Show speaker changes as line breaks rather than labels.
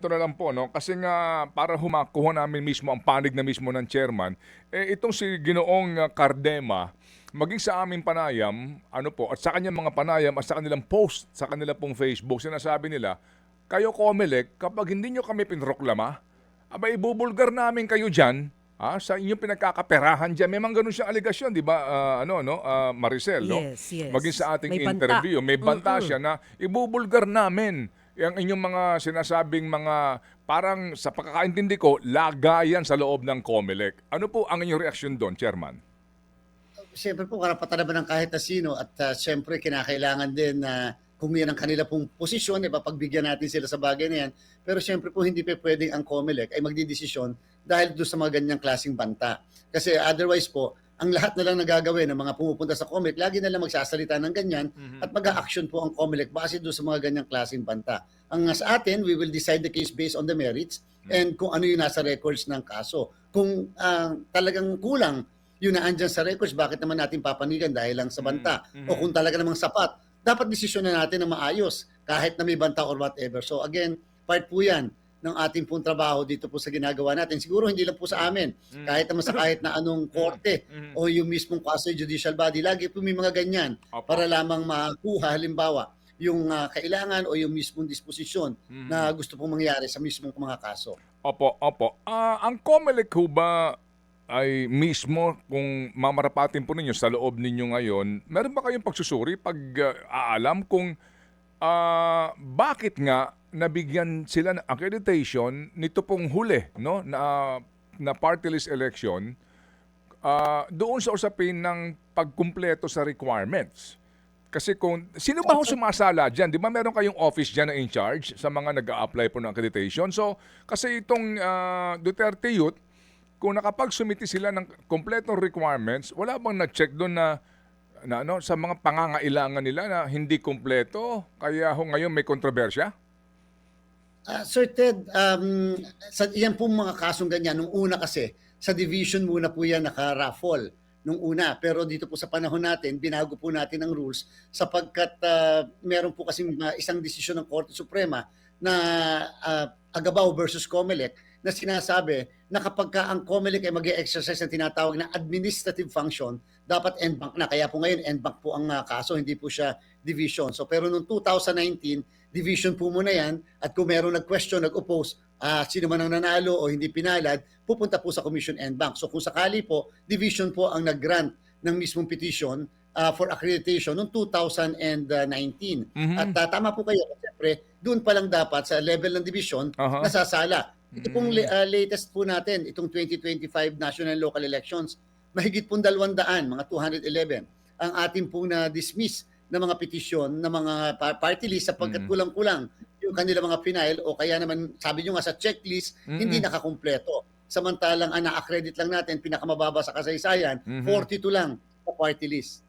ito na lang po, no? Kasi nga, para humakuha namin mismo ang panig na mismo ng chairman, eh, itong si Ginoong ah, Cardema, maging sa aming panayam, ano po, at sa kanyang mga panayam, at sa kanilang post, sa kanila pong Facebook, sinasabi nila, kayo Comelec, kapag hindi nyo kami pinroklama, aba ibubulgar namin kayo dyan, ah, sa inyong pinagkakaperahan dyan. May mga ganun siyang aligasyon, di ba, ah, ano, no, ah, Maricel, no?
Yes, yes.
Maging sa ating
May banta.
interview, may banta
Mm-mm.
siya na ibubulgar namin ang inyong mga sinasabing mga parang sa pagkakaintindi ko, lagayan sa loob ng COMELEC. Ano po ang inyong reaksyon doon, Chairman?
Siyempre po, karapatan naman ng kahit na sino at uh, siyempre kinakailangan din na kung yan ang kanila pong posisyon, ipapagbigyan natin sila sa bagay na yan. Pero siyempre po, hindi pa pwedeng ang COMELEC ay magdidesisyon dahil doon sa mga ganyang klaseng banta. Kasi otherwise po, ang lahat na lang nagagawin ng mga pumupunta sa COMELEC, lagi na lang magsasalita ng ganyan at mag-a-action po ang COMELEC base doon sa mga ganyang klaseng banta. Ang sa atin, we will decide the case based on the merits and kung ano yung nasa records ng kaso. Kung ah, talagang kulang yun na andyan sa records, bakit naman natin papanigan dahil lang sa banta?
Mhm.
O kung talaga namang sapat, dapat desisyon na natin na maayos kahit na may banta or whatever. So again, part po yan ng ating pong trabaho dito po sa ginagawa natin. Siguro hindi lang po sa amin, kahit naman sa kahit na anong korte
Mhm.
o yung mismong kaso judicial body, lagi po may mga ganyan
Opo.
para lamang makuha halimbawa yung ah, kailangan o yung mismong disposisyon
Mhm.
na gusto pong mangyari sa mismong mga kaso.
Opo, opo. Ah, ang COMELEC ho ba ay mismo kung mamarapatin po ninyo sa loob ninyo ngayon, meron ba kayong pagsusuri pag ah, aalam kung ah, bakit nga nabigyan sila ng accreditation nito pong huli no na na party list election ah, doon sa usapin ng pagkumpleto sa requirements. Kasi kung, sino ba ho sumasala dyan? Di ba meron kayong office dyan na in charge sa mga nag apply po ng accreditation? So, kasi itong ah, Duterte Youth, kung nakapag-sumiti sila ng kompletong requirements, wala bang nag-check doon na, na ano, sa mga pangangailangan nila na hindi kompleto? Kaya ho ngayon may kontrobersya?
Ah, Sir Ted, um, sa, yan po mga kasong ganyan, nung una kasi, sa division muna po yan naka-raffle nung una. Pero dito po sa panahon natin, binago po natin ang rules sapagkat ah, meron po kasi isang desisyon ng Korte Suprema na ah, Agabaw versus Comelec na sinasabi na kapag ka ang Comelec ay mag exercise ng tinatawag na administrative function, dapat end bank na. Kaya po ngayon, end bank po ang ah, kaso, hindi po siya division. So pero noong 2019, division po muna yan at kung meron nag-question, nag-oppose, ah, sino man ang nanalo o hindi pinalad, pupunta po sa Commission and Bank. So kung sakali po, division po ang nag-grant ng mismong petition ah, for accreditation noong 2019.
Mhm.
At ah, tama po kayo, siyempre, doon pa lang dapat sa level ng division,
Aha.
nasasala. Ito pong
Mm.
li- ah, latest po natin, itong 2025 national and local elections, mahigit pong 200, mga 211, ang ating pong na-dismiss na mga petisyon na mga pa- party list sapagkat
Mm.
kulang-kulang yung kanila mga final o kaya naman sabi nyo nga sa checklist
Mm-mm.
hindi nakakumpleto. Samantalang ang na-accredit lang natin pinakamababa sa kasaysayan,
Mhm.
42 lang sa party list.